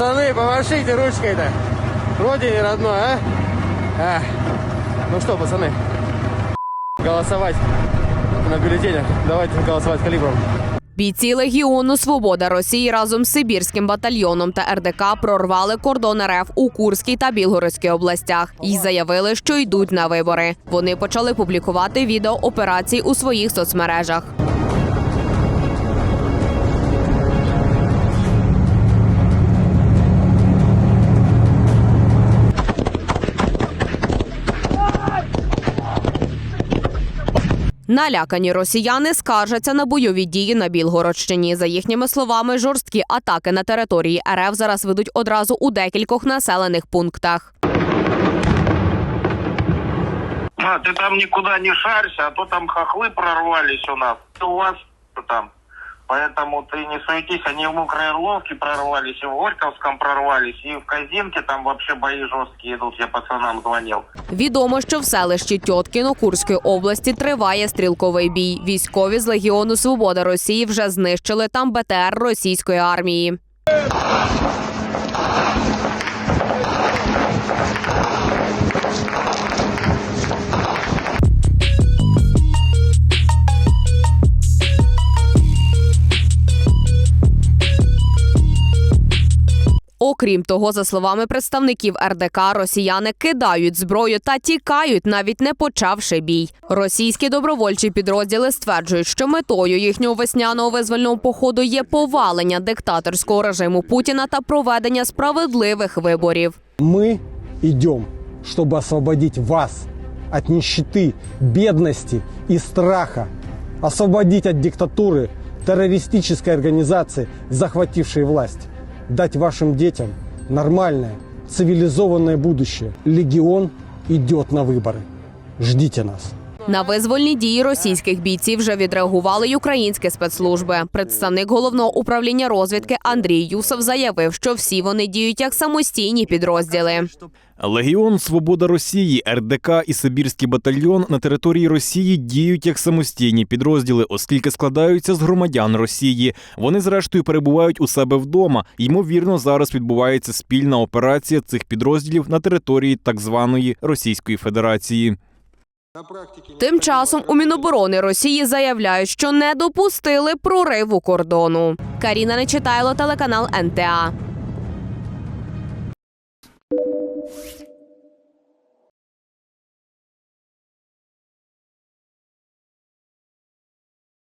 Пацаны, помашите ручкой-то. Родине родной, а? А. Ну что, пацаны, голосовать на бюллетенях. Давайте голосовать калибром. Бійці Легіону Свобода Росії разом з Сибірським батальйоном та РДК прорвали кордон РФ у Курській та Білгородській областях і заявили, що йдуть на вибори. Вони почали публікувати відео операцій у своїх соцмережах. Налякані росіяни скаржаться на бойові дії на Білгородщині. За їхніми словами, жорсткі атаки на території РФ зараз ведуть одразу у декількох населених пунктах. А, ти там нікуди не шарся, а то там хахли прорвались у нас. У вас там. Поэтому ты не суетись, они в Мокрой Орловке прорвались, и в Горьковском прорвались, и в Казинке там вообще бои жесткие идут, я пацанам звонил. Відомо, що в селищі Тьоткіно Курської області триває стрілковий бій. Військові з Легіону Свобода Росії вже знищили там БТР російської армії. Окрім того, за словами представників РДК, росіяни кидають зброю та тікають, навіть не почавши бій. Російські добровольчі підрозділи стверджують, що метою їхнього весняного визвольного походу є повалення диктаторського режиму Путіна та проведення справедливих виборів. Мы идем, чтобы освободить вас от нищеты, бедности и страха, освободить от диктатуры террористической организации, захватившей власть, дать вашим детям нормальное, цивилизованное будущее. Легион идет на выборы. Ждите нас. На визвольні дії російських бійців вже відреагували й українські спецслужби. Представник головного управління розвідки Андрій Юсов заявив, що всі вони діють як самостійні підрозділи. Легіон Свобода Росії, РДК і Сибірський батальйон на території Росії діють як самостійні підрозділи, оскільки складаються з громадян Росії. Вони, зрештою, перебувають у себе вдома. Ймовірно, зараз відбувається спільна операція цих підрозділів на території так званої Російської Федерації. Тим часом у Міноборони Росії заявляють, що не допустили прориву кордону. Каріна Нечитайло, телеканал НТА.